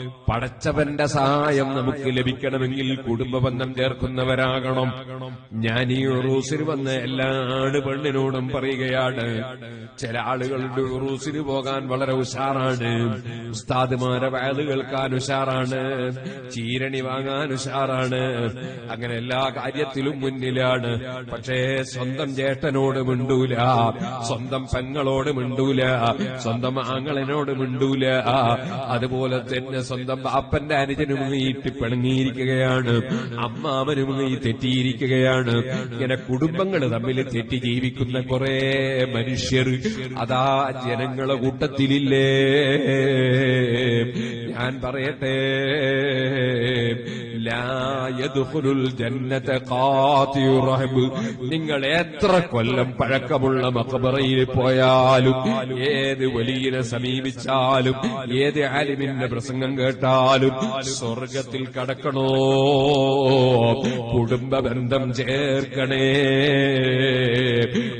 പടച്ചവന്റെ സഹായം നമുക്ക് ലഭിക്കണമെങ്കിൽ കുടുംബബന്ധം ചേർക്കുന്നവരാകണം. ഞാൻ ഈ ഉറൂസിന് വന്ന് എല്ലാ പെണ്ണിനോടും പറയുകയാണ്. ചില ആളുകളുടെ ഉറൂസിന് പോകാൻ വളരെ ഉഷാറാണ്. ഉസ്താദുമാരെ വയത് കേൾക്കാൻ ഉഷാറാണ്. ചീരണി വാങ്ങാൻ ഉഷാറാണ്. അങ്ങനെ എല്ലാ കാര്യത്തിലും മുന്നിലാണ്. പക്ഷേ സ്വന്തം ചേട്ടനോട് മിണ്ടൂല. സ്വന്തം പെങ്ങളോട് മിണ്ടൂല. സ്വന്തം ആങ്ങളനോട് മിണ്ടൂല. അതുപോലെ തന്നെ സ്വന്തം ബാപ്പന്റെ നീട്ടി പിണങ്ങിയിരിക്കുകയാണ് അമ്മാവനുമായി തെറ്റിയിരിക്കുകയാണ്. ഇങ്ങനെ കുടുംബങ്ങൾ തമ്മിൽ തെറ്റി ജീവിക്കുന്ന കുറെ മനുഷ്യർ അതാ ജനങ്ങളെ കൂട്ടത്തിലില്ലേ? ഞാൻ പറയട്ടെ. നിങ്ങൾ എത്ര കൊല്ലം പഴക്കമുള്ള മക്കബറയിൽ പോയാലും ഏത് വലിയനെ സമീപിച്ചാലും ഏത് ആലിമിന്റെ പ്രസംഗം കേട്ടാലും സ്വർഗത്തിൽ കടക്കണോ? കുടുംബ ബന്ധം ചേർക്കണേ.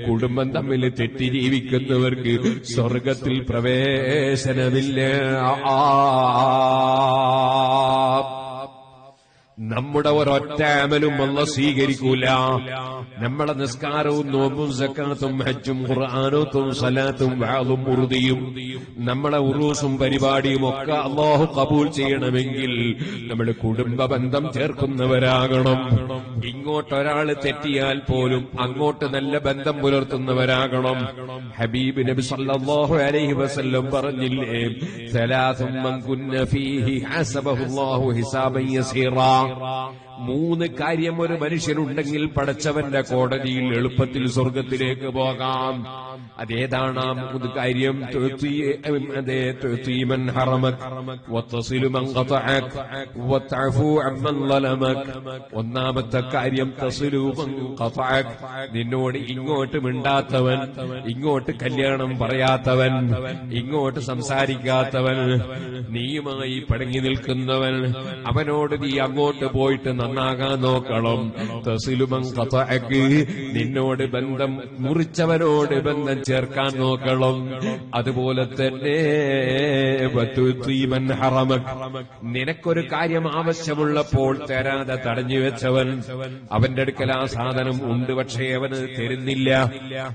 കുടുംബം തമ്മിൽ തെറ്റി ജീവിക്കുന്നവർക്ക് സ്വർഗത്തിൽ പ്രവേശനമില്ല. നമ്മുടെ ഒരൊറ്റ അമലും അല്ല സ്വീകരിക്കൂല. നമ്മളെ നിസ്കാരവും നോമ്പും സക്കാത്തും ഹജ്ജും ഖുർആാനത്തും സലാത്തും വാളും ഉറുതിയും നമ്മളെ ഉറൂസും പരിപാടിയും ഒക്കെ അള്ളാഹു കബൂൽ ചെയ്യണമെങ്കിൽ നമ്മൾ കുടുംബ ബന്ധം ചേർക്കുന്നവരാകണം. ഇങ്ങോട്ടൊരാൾ തെറ്റിയാൽ പോലും അങ്ങോട്ട് നല്ല ബന്ധം പുലർത്തുന്നവരാകണം. ഹബീബ് നബി സല്ലല്ലാഹു അലൈഹി വസല്ലം പറഞ്ഞില്ലേ സലാസും മൻ ഫീഹി ഹിസാബൻ യസീറാ. മൂന്ന് കാര്യം ഒരു മനുഷ്യനുണ്ടെങ്കിൽ പടച്ചവന്റെ കോടതിയിൽ എളുപ്പത്തിൽ സ്വർഗത്തിലേക്ക് പോകാം. അതേതാണ് ആ മൂന്ന് കാര്യം? ഒന്നാമത്തെ കാര്യം നിന്നോട് ഇങ്ങോട്ട് മിണ്ടാത്തവൻ ഇങ്ങോട്ട് കല്യാണം പറയാത്തവൻ ഇങ്ങോട്ട് സംസാരിക്കാത്തവൻ നീയുമായി പടങ്ങി നിൽക്കുന്നവൻ അവനോട് നീ അങ്ങോട്ട് പോയിട്ട് നന്നാകാൻ നോക്കണം. തസിലുമം ഖതഅക് നിന്നോട് ബന്ധം മുറിച്ചവരോട് ബന്ധം ചേർക്കാൻ നോക്കണം. അതുപോലെ തന്നെ നിനക്കൊരു കാര്യം ആവശ്യമുള്ളപ്പോൾ തരാതെ തടഞ്ഞു വെച്ചവൻ അവന്റെ അടുക്കൽ ആ സാധനം ഉണ്ട് പക്ഷേ അവന് തരുന്നില്ല.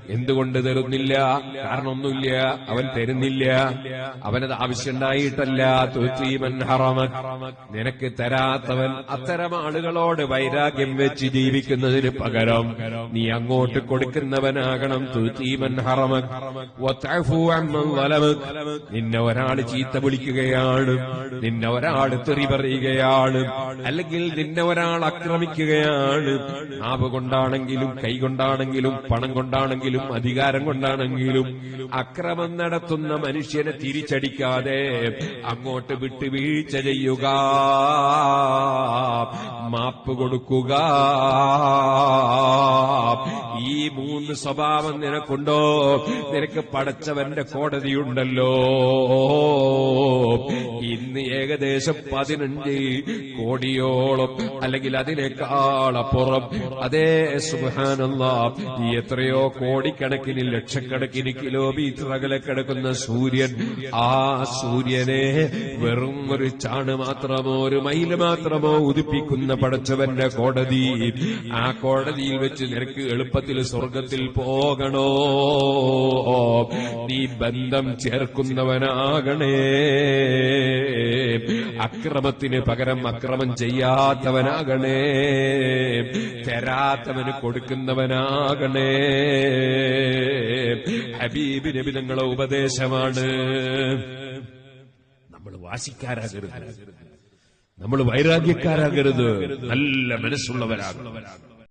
എന്തുകൊണ്ട് തരുന്നില്ല? കാരണമൊന്നുമില്ല. അവൻ തരുന്നില്ല. അവനത് ആവശ്യമുണ്ടായിട്ടല്ല. തുതീമൻ ഹറമക്. നിനക്ക് തരാത്തവൻ അത്തരം ആളുകളോട് വൈരാഗ്യം വെച്ച് ജീവിക്കുന്നതിന് പകരം നീ അങ്ങോട്ട് കൊടുക്കുന്നവനാകണം തുതീമൻ ഹറമക്. വതഅഫു അമ്മൻ ളലമക് നിന്നെ ഒരാൾ ചീത്ത വിളിക്കുകയാണ് നിന്നെ ഒരാൾ തെറി പറയുകയാണ് അല്ലെങ്കിൽ നിന്നെ ഒരാൾ ആക്രമിക്കുകയാണ്. നാവ് കൊണ്ടാണെങ്കിലും കൈ കൊണ്ടാണെങ്കിലും പണം കൊണ്ടാണെങ്കിലും അധികാരം കൊണ്ടാണെങ്കിലും അക്രമം നടത്തുന്ന മനുഷ്യനെ തിരിച്ചടിക്കാതെ അങ്ങോട്ട് വിട്ടുവീഴ്ച ചെയ്യുക. മാപ്പ് കൊടുക്കുക. സ്വഭാവം നിനക്കുണ്ടോ? നിനക്ക് പടച്ചവന്റെ കോടതിയുണ്ടല്ലോ. ഇന്ന് ഏകദേശം പതിനഞ്ച് കോടിയോളം അല്ലെങ്കിൽ അതിനേക്കാളപ്പുറം അതേ സുഹാനല്ല എത്രയോ കോടിക്കണക്കിന് ലക്ഷക്കണക്കിന് കിലോമീറ്റർ അകലെ കിടക്കുന്ന സൂര്യൻ. ആ സൂര്യനെ വെറും ഒരു ചാണ് മാത്രമോ ഒരു മൈൽ മാത്രമോ ഉദിപ്പിക്കുന്ന പടച്ചവന്റെ കോടതി. ആ കോടതിയിൽ വെച്ച് നിനക്ക് എളുപ്പത്തിൽ സ്വർഗത്തിൽ പോകണോ? നീ ബന്ധം ചേർക്കുന്നവനാകണേ. അക്രമത്തിന് പകരം അക്രമം ചെയ്യാത്തവനാകണേ. തരാത്തവന് കൊടുക്കുന്നവനാകണേ. ഹബീബ് നബി ഉപദേശമാണ്. നമ്മൾ വാശിക്കാരാകരുത്. നമ്മൾ വൈരാഗ്യക്കാരാകരുത്. നല്ല മനസ്സുള്ളവരാകണം.